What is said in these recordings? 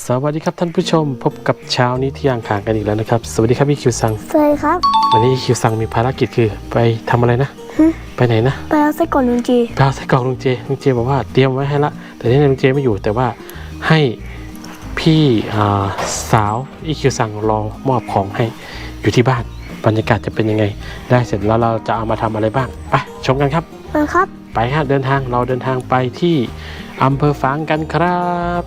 สวัสดีครับท่านผู้ชมพบกับเช้านี้ที่ย่างขางกันอีกแล้วนะครับ สวัสดีครับพี่คิวซังสวัสดีครับ วันนี้คิวซังมีภารกิจคือไปทำอะไรนะฮะไปไหนนะไปเอาไส้กรอกลุงจีไปเอาไส้กรอกลุงเจลุงเจบอกว่าเตรียมไว้ให้ละ แต่นี่ลุงเจไม่อยู่แต่ว่าให้พี่อ่าสาวอีคิวซังรอมอบของให้อยู่ที่บ้านบรรยากาศจะเป็นยังไง ได้เสร็จแล้วเราจะเอามาทำอะไรบ้างไปชมกันครับ มาครับ ไปฮะเดินทางเราเดินทางไปที่อำเภอฝางกันครับ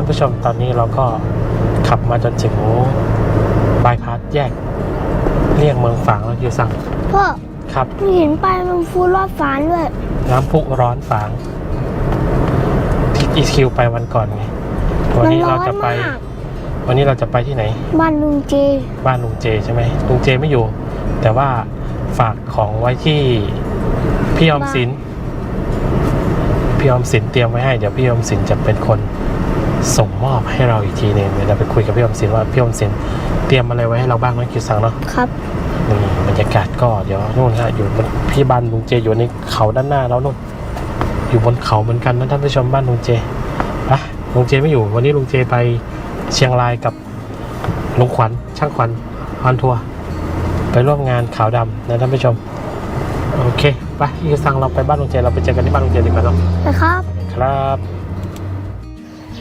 านผู้ชมตอนนี้เราก็ขับมาจนถึงบายพาสแยกเลี่ยงเมืองฝางแล้วอยู่สั่งพ่อครับเห็นปลาลงฟูรอบฝานด้วยน้ำพุร้อนฝางที่อีคิวไปวันก่อนไงวันนี้เราจะไปมันร้อนมากวันนี้เราจะไปที่ไหน บ้านลุงจีบ้านลุงเจใช่ไหมลุงเจไม่อยู่ แต่ว่าฝากของไว้ที่พี่ออมสินพี่ออมสินเตรียมไว้ให้ เดี๋ยวพี่ออมสินจะเป็นคน ส่งมอบให้เราอีกทีหนึงเดี๋ยวเราไปคุยกับพี่ออมสินว่าพี่ออมสินเตรียมอะไรไว้ให้เราบ้างนะคิวสังเนาะครับ นี่บรรยากาศก็เดี๋ยวนู่นฮะอยู่บนพี่บ้านลุงเจอยู่ในเขาด้านหน้าแล้วนู่นอยู่บนเขาเหมือนกันนะท่านผู้ชมบ้านลุงเจไปลุงเจไม่อยู่วันนี้ลุงเจไปเชียงรายกับลุงขวัญช่างขวัญออนทัวร์ไปร่วมงานขาวดำนะท่านผู้ชม โอเคไปพี่สั่งเราไปบ้านลุงเจเราไปเจอกันที่บ้านลุงเจดีกว่าเนาะนะครับ ครับ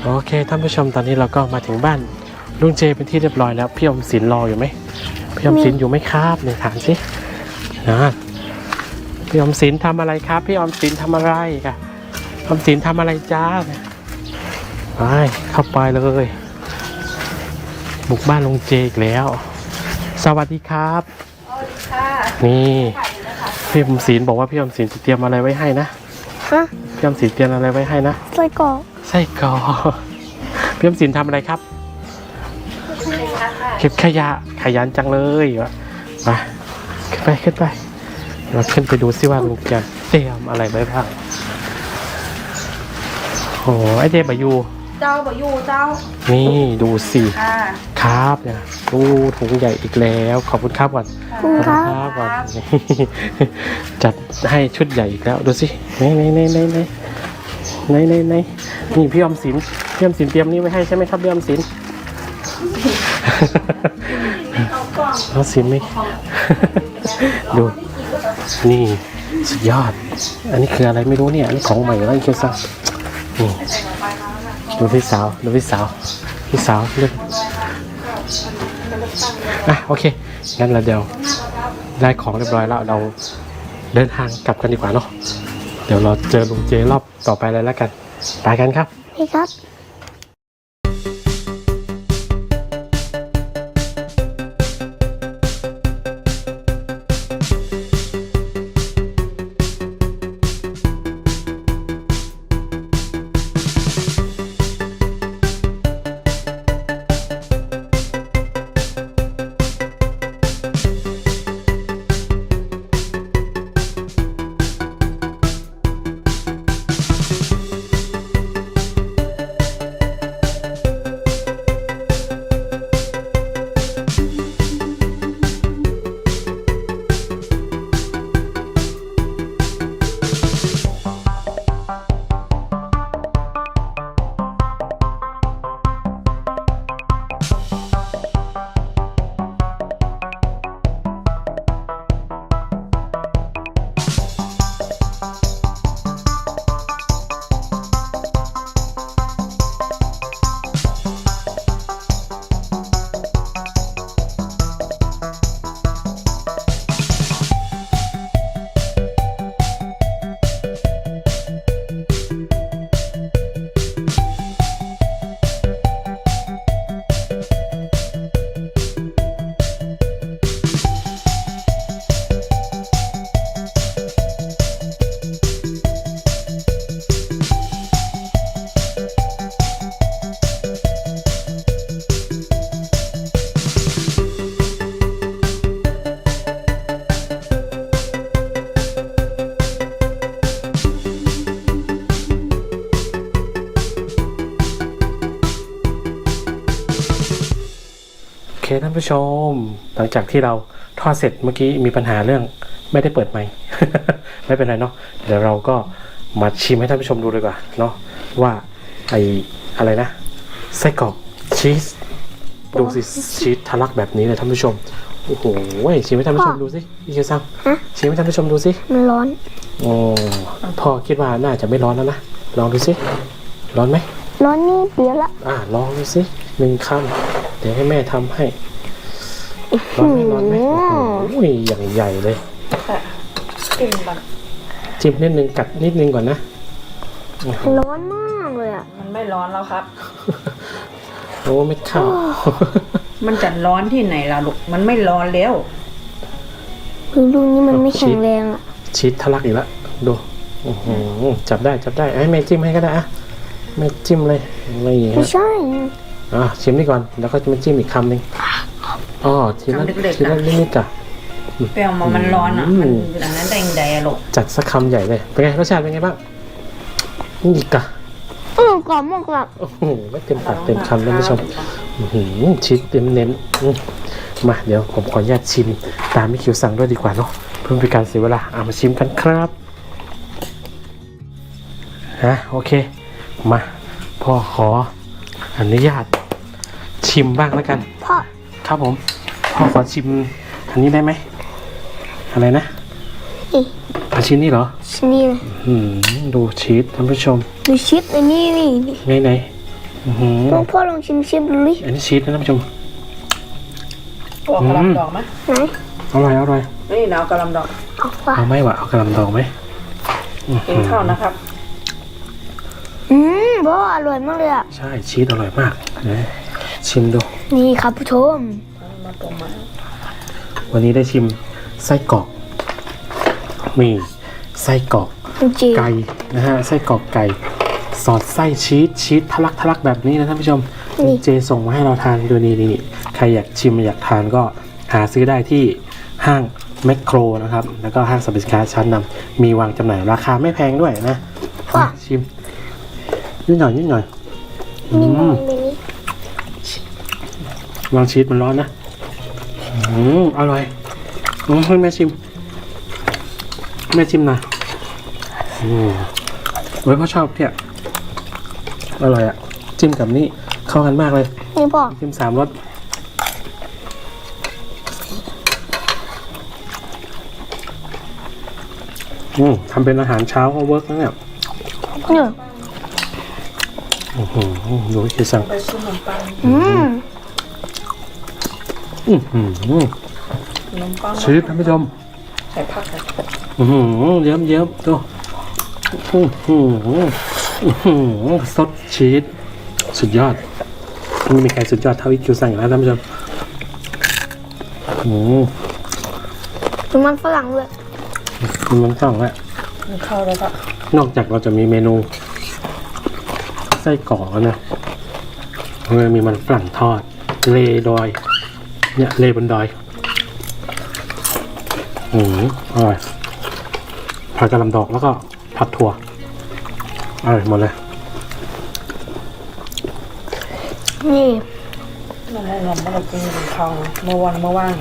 โอเคท่านผู้ชมตอนนี้เราก็มาถึงบ้านลุงเจเป็นที่เรียบร้อยแล้วพี่อมสินรออยู่ไหมพี่อมสินอยู่ไหมครับเนี่ยถามสินะพี่อมสินทำอะไรครับ พี่อมสินทำอะไรค่ะอมสินทำอะไรจ้าไปเข้าไปเลยบุกบ้านลุงเจอีกแล้ว สวัสดีครับนี่พี่อมสินบอกว่าพี่อมสินจะเตรียมอะไรไว้ให้นะฮะพี่อมสินเตรียมอะไรไว้ให้นะไส้กรอก ไส้กรอกพี่อมสินทำอะไรครับ เก็บขยะขยันจังเลยวะมาขึ้นไปขึ้นไป เราขึ้นไปดูซิว่าลุงจะเตรียมอะไรไว้บ้างโอ้ไอเดบายูเจ้าบ่อยู่เจ้า นี่ดูสิค่ะครับเนี่ยดูถุงใหญ่อีกแล้ว ขอบคุณครับก่อนขอบคุณครับบก่อนจัดให้ชุดใหญ่อีกแล้ว ดูสิไหนไหนไหนไหน ไหนไหนไหนนี่พี่ออมสินพี่ออมสินเตรียมนี่ไว้ให้ใช่ไหมครับพี่ออมสินออมสินไหมดู นี่สุดยอด อันนี้คืออะไรไม่รู้เนี่ยอันนี้ของใหม่แล้วอีกเคียวซังนี่ดูพี่สาวดูพี่สาวพี่สาวเลือกอะโอเคงั้นเราเดี๋ยวได้ของเรียบร้อยแล้วเราเดินทางกลับกันดีกว่าเนาะ เดี๋ยวเราเจอลุงเจรอบต่อไปเลยแล้วกัน ไปกันครับนี่ครับ ผู้ชม หลังจากที่เราทอดเสร็จเมื่อกี้มีปัญหาเรื่องไม่ได้เปิดไมค์ไม่เป็นไรเนาะเดี๋ยวเราก็มาชิมให้ท่านผู้ชมดูเลยดีกว่าเนาะว่าไออะไรนะไส้กรอกชีสดูสิชีสทะลักแบบนี้เลยท่านผู้ชมโอ้โหชิมให้ท่านผู้ชมดูสิพี่เกียวซังฮะชิมให้ท่านผู้ชมดูสิมันร้อนโอ้พ่อคิดว่าน่าจะไม่ร้อนแล้วนะลองดูสิร้อนไหมร้อนนี่เดียวละอ่าลองดูสิหนึ่งคำเดี๋ยวให้แม่ทำให้ ร้อนไหมร้อนไหมโอ้โหอย่างใหญ่เลยกินมันจิ้มนิดนึงกัดนิดนึงก่อนนะ ร้อนมากเลยอะ มันไม่ร้อนแล้วครับ โอ้เม็ดข้ามันจะร้อนที่ไหนล่ะลูก มันไม่ร้อนแล้วดูดูนี่มันไม่แข็งแรงอะชีสทะลักอีกแล้วดูจับได้จับได้ให้แม่จิ้มให้ก็ได้อะแม่จิ้มเลยไม่ใช่อะชิมนี่ก่อนแล้วก็จะมาจิ้มอีกคำหนึ่ง อ๋อทีละคำเล็กๆทีละนะนิดๆอะเปรี้ยวมามันร้อนอะอืมมันอันนั้นแดงแดงลูกจัดสักคำใหญ่เลย เป็นไงรสชาติเป็นไงบ้างนี่อีกอะเออกรอบมากแบบโอ้โหไม่เต็มปากเต็มคำท่านผู้ชม อื้อหือชีสเต็มเน้นอืมมาเดี๋ยวผมขออนุญาตชิม ตามที่คิวสั่งด้วยดีกว่าเนาะเพื่อเป็นการเสียเวลาเอามาชิมกันครับฮะโอเค มาพ่อขออนุญาตชิมบ้างแล้วกันพ่อ ครับผมพ่อขอชิมอันนี้ได้ไหมอะไรนะอีอันชิ้นนี้เหรอชนี่เลยอืมดูชีสท่านผู้ชมดูชิปอันนี้นี่นี่ไหนไหนอื้อหือลองพ่อลองชิมชิปดูดิอันนี้ชีสนะท่านผู้ชมตัวกระลำดอกไหมไหนอร่อยอร่อยนี่เรากระลำดอกเอาว่ะเอาไหมวะเอากระหลำดองไหมกินข้าวนะครับอืมพ่ออร่อยมากเลยอะใช่ชีสอร่อยมากเดี๋ยวชิมดู นี่ครับผู้ชม มาตรงมาวันนี้ได้ชิมไส้กรอกมีไส้กรอกจริงไก่นะฮะไส้กรอกไก่ สอดไส้ชีสชีสทะลักทะลักแบบนี้นะท่านผู้ชมนี่เจส่งมาให้เราทานดูนี่นี่นี่ใครอยากชิมอยากทานก็หาซื้อได้ที่ห้างแมคโครนะครับ แล้วก็ห้างสรรพสินค้าชั้นนำมีวางจำหน่ายราคาไม่แพงด้วยนะว่ะชิมนิดหน่อยนิดหน่อยนี่อืม องมไปนี่วางชีสมันร้อนนะอืมอร่อยอืมให้แม่ชิม แม่ชิมหน่อยอืมเว้ยพ่อชอบเนี่ยอร่อยอะจิ้มกับนี่เข้ากันมากเลย นี่พ่อจิ้มสามรสอืมทำเป็นอาหารเช้าก็เวิร์กนะเนี่ยเนี่ยอื้อหือดูวิธีสั่งไปซื้อขนมปัง อืมอื้อหือขนมปังชีสท่านผู้ชม ใส่ผักเลยอื้อหือเยิ้มเยิ้มดูอื้อหืออื้อหือซดชีสสุดยอดไม่มีใครสุดยอดเท่าอีคิวสั่งอีกแล้วท่านผู้ชมอืมดูมันฝรั่งด้วยมันต้องแล้วกินข้าวแล้วก็นอกจากเราจะมีเมนู ไส้กรอกแล้วนะเรายังมีมันฝรั่งทอด เลดอย เนี่ยเลบนดอยอืมอร่อยผัดกะหล่ำดอกแล้วก็ผัดถั่วอร่อยหมดเลย นี่นั่นแหละเราไม่ได้กินข้าวเมื่อวันเมื่อวาน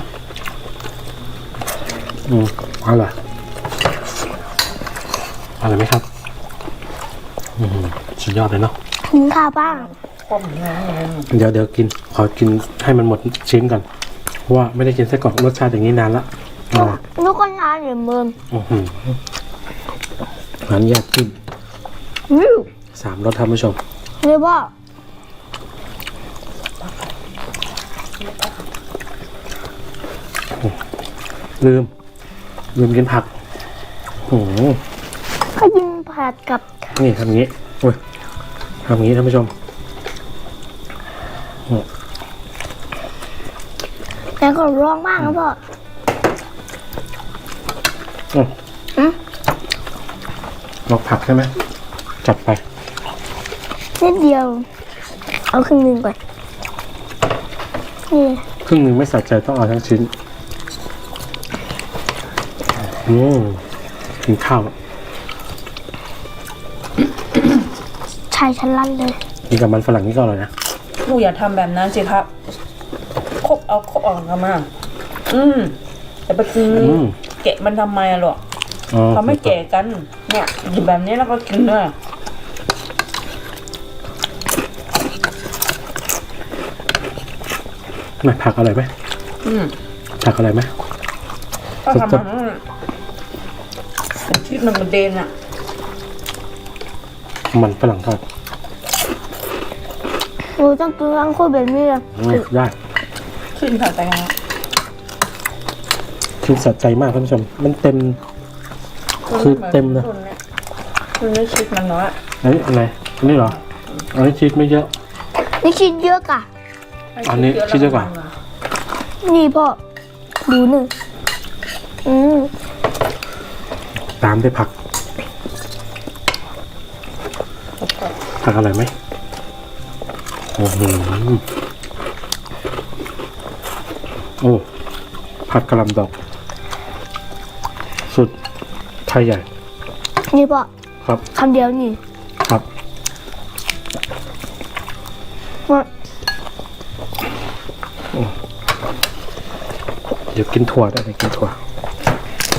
อืมอร่อยอร่อยไหมครับ อืมสุดยอดเลยเนาะกินข้าวบ้าง ก้มเนื้อเลย เดี๋ยวเดี๋ยวกิน ขอกินให้มันหมดชิ้นก่อนเพ ราะว่าไม่ได้กินไส้กรอกรสชาติอย่างนี้นานละอ่าลูกก็ทานเหมือนเดิมอื้อหือร้านแยกจิ้มอืมสามรสท่านผู้ชมนี่พ่อลืม ลืมกินผักโอ้โหก็กินผัดกับนี่ทำงี้โอ้ยทำงี้ท่านผู้ชม แต่ก็ร้องมากนะพ่ออืมอืมลอกผักใช่ไหมจัดไปนิดเดียว เอาครึ่งหนึ่งก่อนนี่ครึ่งหนึ่งไม่สะใจต้องเอาทั้งชิ้นอืมกินข้าวชายชั้นลั่นเลยกินกับมันฝรั่งนี่ก็อร่อยนะลูกอย่าทำแบบนั้นสิครับคก เอาเขาออกกันมาอืมแต่ไปกินอืม แกะมันทำไมอะหรอกอ๋อเขาไม่แกะกัน เนี่ยหยิบแบบนี้แล้วก็กินเลยไม่ผักอร่อยไหมอืมผักอร่อยไหม ก็ทำมันนั่นแหละแต่ชีสมันกระเด็นอะ มันฝรั่งทอด หนูต้องกินทั้งคู่แบบนี้เลยอืมได้ ขึ้นผ่านไปแล้วคือสะใจมากท่านผู้ชม มันเต็ม คือเต็มนะมันไม่ชีสมันน้อยอันนี้อะไรอันนี้เหรออันนี้ชีสไม่เยอะ นี่คิดเยอะกะอันนี้ชีสเยอะกว่า นี่พ่อ ดูหนึ่งอืมตามด้วยผัก ผักอร่อยไหมโอ้โหโอ้ ผัดกะหล่ำดอก สุดไทยใหญ่ นี่พ่อครับ คำเดียวนี่ครับว่าเดี๋ยวกินถั่วได้เดี๋ยวกินถั่ว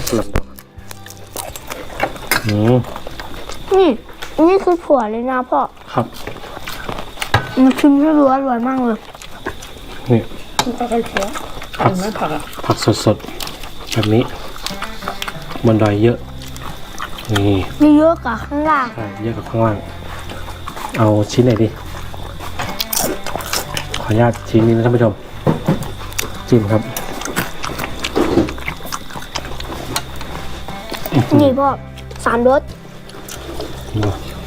กะหล่ำดอกอืมนี่ นี่คือผัวเลยนะพ่อ ครับ มันชิมให้รู้อร่อยมากเลยนี่ มันก็ค่อยเคี้ยว ผักเห็นไหมผักอะผักสดๆแบบนี้บนดอยเยอะ นี่นี่เยอะกว่าข้างล่างใช่เยอะกว่าข้างล่าง เอาชิ้นไหนดี ขออนุญาตชิ้นนี้นะท่านผู้ชม จิ้มครับนี่พ่อสามรส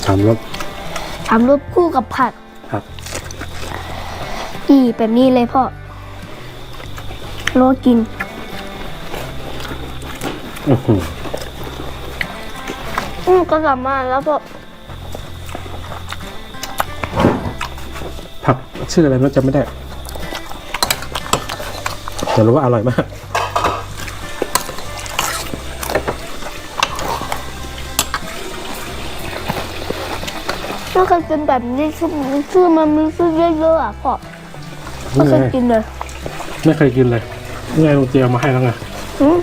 สามรสสามรสคู่กับผัดครับอีแบบนี้เลยพ่อ โลกินอื้อหืออืมก็กลับมาแล้วพ่อผักชื่ออะไรไม่รู้จำไม่ได้ แต่รู้ว่าอร่อยมากไม่เคยกินแบบนี้ชื่อชื่อมันมีชื่อเยอะๆอะพ่อไม่นี่เคไงยกินเลย ไม่เคยกินเลยนี่ ไงลุงเจียมาให้แล้วไงอืม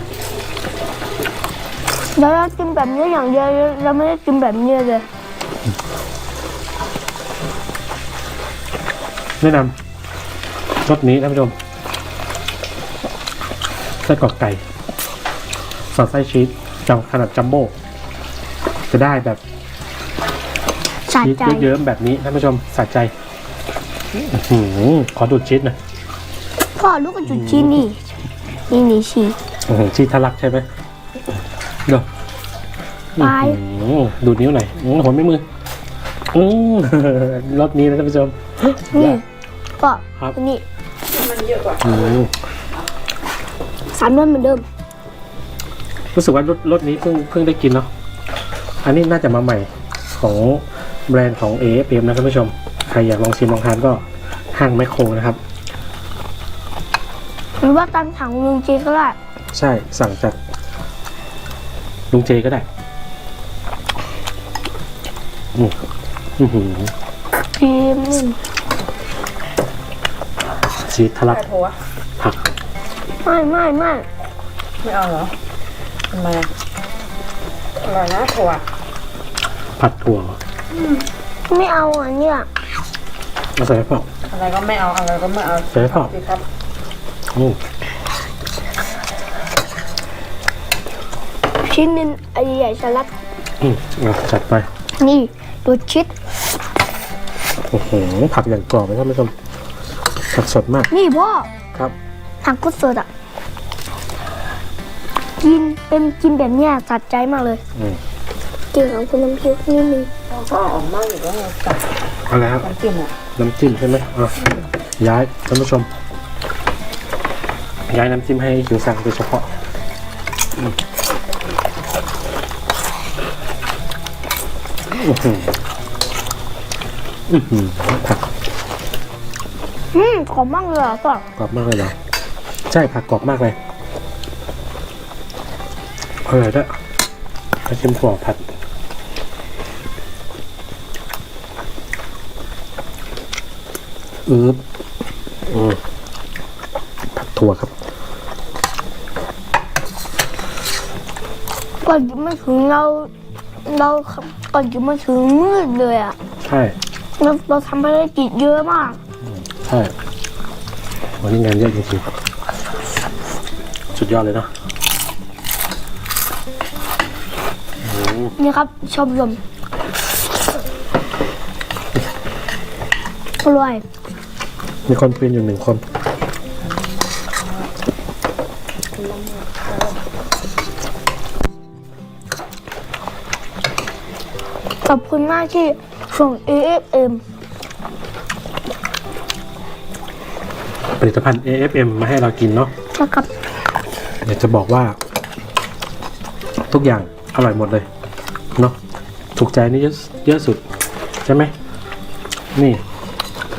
แล้วเรากินแบบนี้อย่างเดียวเราไม่ได้กินแบบนี้เลยแนะนำรสนี้ท่านผู้ชมไส้กรอกไก่สอดไส้ชีสจังขนาดจัมโบ้จะได้แบบสะชีสใจเยอะๆแบบนี้ท่านผู้ชมสะใจอื้อหือขอดูดชีสหน่อยพ่อลูกกระจุดชีนี่นี่ นี่ชีอื้อหือชีสทะลักใช่ไหมเดี๋ยวไปอื้อหือดูดนิ้วหน่อยอื้อหัวไม่มืออื้อรสนี้นะท่านผู้ชม นี่พ่อครับอันนี่มันเยอะกว่าอื้อสามรสเหมือนเดิมรู้สึกว่ารสรสนี้เพิ่งเพิ่งได้กินเนาะอันนี้น่าจะมาใหม่ของแบรนด์ของ a อ m นะท่านผู้ชม ใครอยากลองชิมลองทานก็ห้างแมคโครนะครับห รือว่าตามถังลุงจีก็ได้ใช่สั่งจากลุงเจก็ได้อืมอื้อหือพีมชีสทะลักใช่ถั่วผักไม่ไม่ไม่ไม่เอาเหรอทำไมอะอร่อยนะถั่วผัดถั่วไม่เอาอันเนี้ยเอาใส่ให้พ่ออะไรก็ไม่เอาอะไรก็ไม่เอาใส่ให้พ่อสิครับอืม ชิ้นหนึงไอ้ใหญ่สลัดอืมเอาจัดไป นี่ตัวชิด โอ้โห ผักอย่างกรอบเลยท่านผู้ชมผักสดมาก นี่พ่อครับ ผักกุสดอะ กินเป็นกินแบบเนี้ยสัดใจมากเลยอืม กินของคุณน้ำพริกนิดนึงก็ออกมากอยู่ก็จับเอาแล้วน้ำจิ้มอะน้ำจิ้มใช่ไหมอะย้ายท่านผู้ชม ย้ายน้ำจิ้มให้หิวสั่งโดยเฉพาะอืมอือหืออือหือผักอืมขอบมากเลยอะพ่อกรอบมากเลยเหรอ ใช่ผักกรอบมากเลยอร่อยด้วยมาชิมถั่วผัดอืบอืม ถั่วครับก่อนจะมาถึงเราเราก่อนจะมาถึงมืดเลยอะใช่เราเราทำภารกิจเยอะมาก ใช่วันนี้งานเยอะจริงๆสุดยอดเลยเนาะนี่ครับชมรมอร่อยมีคนพินอยู่หนึ่งคน ขอบคุณมากที่ส่ง AFM ผลิตภัณฑ์ AFM มาให้เรากินเนาะนะครับอยากจะบอกว่า ทุกอย่างอร่อยหมดเลยเนาะถูกใจนี่เยอะเยอะสุด ใช่ไหม นี่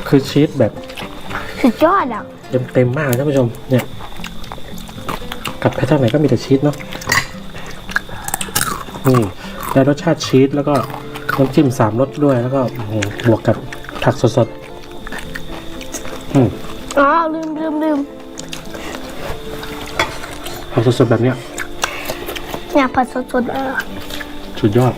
คือชีสแบบสุดยอดอะ เต็มเต็มๆมากเลยท่านผู้ชม เนี่ยกัดไปเท่าไหนก็มีแต่ชีสเนาะนี่ได้รสชาติชีสแล้วก็ น้ำจิ้มสามรสด้วยแล้วก็อื้อหือบวกกับผักสดๆอืมอ๋อลืมลืมลืมผักสดๆแบบเนี้ยเนี่ยผัดสดๆเออสุดยอด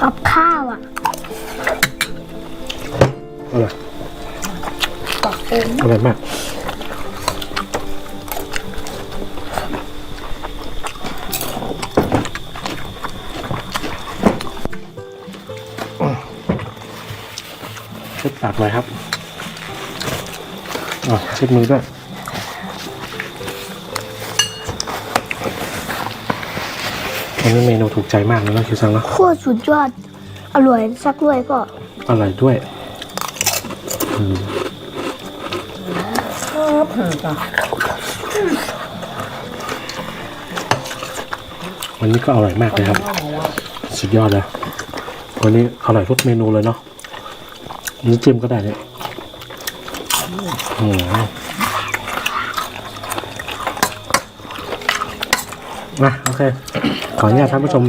กับข้าวอะอร่อยอร่อยมาก เช็ดปากหน่อยครับอะเช็ดมือด้วยอันนี้เมนูถูกใจมากเลยนะคิวซังเนาะโคตรสุดยอด อร่อยสักด้วยก็ อร่อยด้วยครับอืมจ้ะวันนี้ก็อร่อยมากเลยครับ สุดยอดเลย วันนี้อร่อยทุกเมนูเลยเนาะ นี่จิ้มก็ได้เนี่ยอืมมาโอเค ขออนุญาตท่านผู้ชม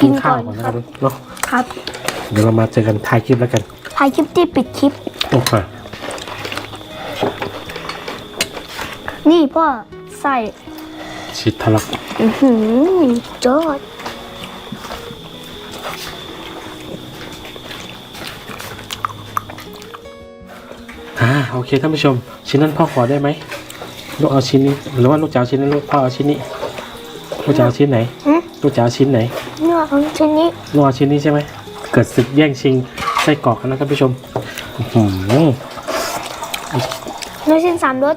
กินข้าวก่อนนะครับเนาะครับ เดี๋ยวเรามาเจอกันท้ายคลิปแล้วกันถ่ายคลิปที่ปิดคลิปโอเคนี่พ่อใส่ชิดทะลักอื้อหือยอด โอเคท่านผู้ชม ชิ้นนั้นพ่อขอได้ไหมลูกเอาชิ้นนี้หรือว่าลูกจะเอาชิ้นนั้นลูกพ่อเอาชิ้นนี้ลูกจะเอาชิ้นไหนอืมลูกจะเอาชิ้นไหนเนื้อของชิ้นนี้ลูกเอาชิ้นนี้ใช่ไหมเกิดศึกแย่งชิงไส้กรอกกันนะท่านผู้ชมอื้อหือเนื้อชิ้นสามรส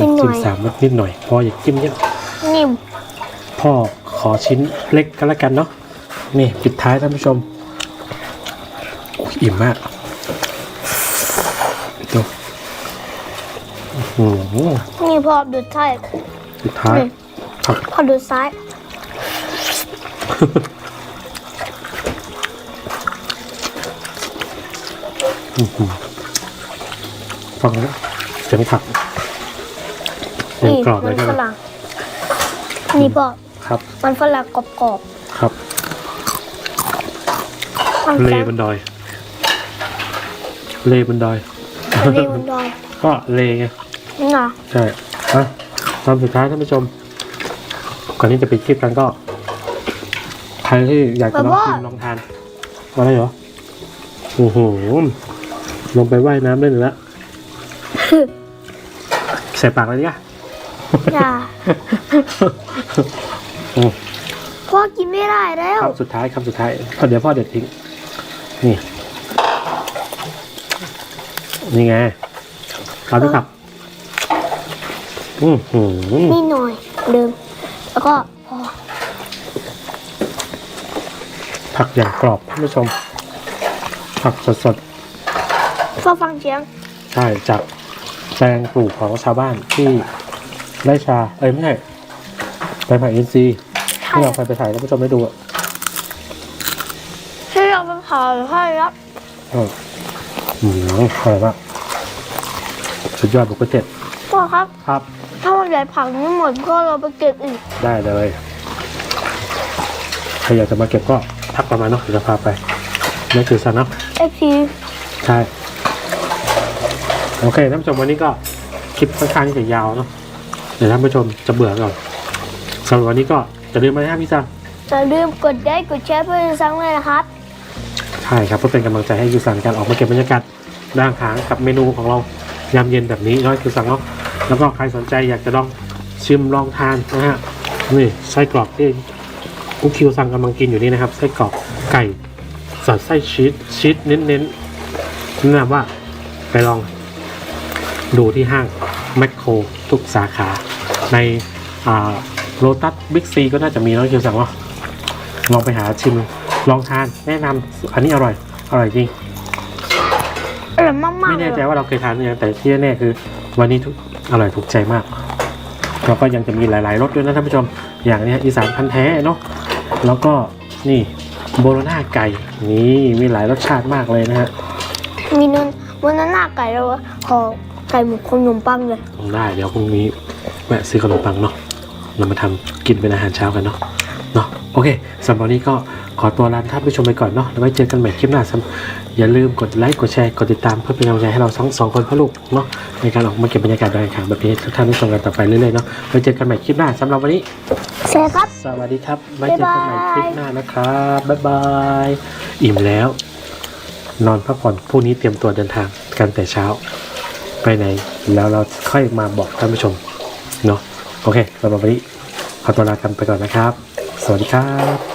นิดหน่จิ้อมยสามรสนิดหน่อยพออย่าจิ้มเยอะ นิ่มพ่อขอชิ้นเล็กกันแล้วกันเนาะนี่ปิดท้ายท่านผู้ชมโอ้ยอิ่มมาก อื้อหือนี่พ่อดูดใช่ปิดท้ายนี่ผักพ่อดูดซ้ายฟังนะเสียงผักเสียงนี่กรอบเลมัยนใช่ฝไหมรั่งนี่พ่อครับ มันฝรั่งกรอบครับๆทำเลแซ่บบนดอย เลบนดอย เลบนดอยก็เลไง นี่ไงใช่อะตอนสุดท้ายท่านผู้ชมก่อนที่จะปิดคลิปกันก็ ใครที่อยากจะลองกินลองทานมาได้เหรอโอ้โหลงไปว่ายน้ำได้หนึ่งแล้วใส่ปากเลยดิอะอย่าอืมพ่อกินไม่ได้แล้วคำสุดท้ายคำสุดท้ายเดี๋ยวพ่อเด็ดทิ้ง นี่ นี่ไงเอาด้วยครับ อือหือนี่หน่อยเดิม แล้วก็พอผักอย่างกรอบท่านผู้ชม ผักสดพ่อฟังเสียงๆใช่จากแปลงปลูกของชาวบ้านที่ไร่ชา เอ้ยไม่ใช่แปลงผักอินทรีย์ใช่ที่เราเคยไปถ่ายท่านผู้ชมได้ดูอะที่เราไปเผาให้รับอืมอืมอร่อยมากสุดยอดบุกเจ็ดพ่อครับ ครับ ถ้าวันใหญ่ผักนี้หมดก็เราไปเก็บอีก ได้เลยใครอยากจะมาเก็บก็ทักประมาณเนาะเดี๋ยวจะพาไปไม่ถือสันเนาะเอฟซีใช่โอเคท่านผู้ชมวันนี้ก็คลิปค่อนข้างจะยาวเนาะเดี๋ยวท่านผู้ชมจะเบื่อก่อนสำหรับวันนี้ก็จะลืมมานะครับพี่ซังอย่าลืมกดไลค์กดแชร์เพื่อจะซังเลยนะครับ ใช่ครับเพื่อเป็นกำลังใจให้ยูซังในการออกมาเก็บบรรยากาศด้านขางกับเมนูของเรายามเย็นแบบนี้เนาะยูซังเนาะ แล้วก็ใครสนใจอยากจะลองชิมลองทานนะฮะนี่ไส้กรอกที่กุ๊กคิวซังกำลังกินอยู่นี่นะครับไส้กรอกไก่สอดไส้ชีสชีสเน้นๆแนะนำว่าไปลองดูที่ห้างแมคโครทุกสาขาในโลตัสบิ๊กซีก็น่าจะมีน้องคิวสั่งว่าลองไปหาชิมลองทานแนะนำอันนี้อร่อย อร่อยจริงอร่อยมากไม่ๆเลแน่ยใจว่าเราเคยทานหรือยังแต่ที่แน่ๆคือ วันนี้ทุก อร่อยถูกใจมากแล้วก็ยังจะมีหลาย ๆรสด้วยนะท่านผู้ชม อย่างเนี้ยอีสานพันธุ์แท้เนาะแล้วก็นี่โบโลน่าไก่นี่มีหลายรสชาติมากเลยนะฮะมีนนวันนั้นหน้าไก่เราขอไก่หมูขนมปังเลยต้องได้เดี๋ยวพรุ่งนี้แวะซื้อขนมปังเนาะเรามาทำกินเป็นอาหารเช้ากันเนาะเนาะ โอเคสำหรับวันนี้ก็ขอตัวลาท่านผู้ชมไปก่อนเนาะแล้วไว้เจอกันใหม่คลิปหน้าสำอย่าลืมกดไลค์กดแชร์กดติดตามเพื่อเป็นกำลังใจให้เราทั้งสองคนพ่อลูกเนาะในการออกมาเก็บบรรยากาศดอยขางแบบนี้ให้ทุกท่านได้ชมกันต่อไปเรื่อยๆเนาะไว้เจอกันใหม่คลิปหน้าสำหรับวันนี้ใช่ครับสวัสดีครับไว้เจอกันใหม่คลิปหน้านะครับบ๊ายบายอิ่มแล้ว นอนพักผ่อนพรุ่งนี้เตรียมตัวเดินทางกันแต่เช้า ไปไหนแล้วเราค่อยมาบอกท่านผู้ชมเนาะโอเคสำหรับวันนี้ขอตัวลากันไปก่อนนะครับ สวัสดีครับ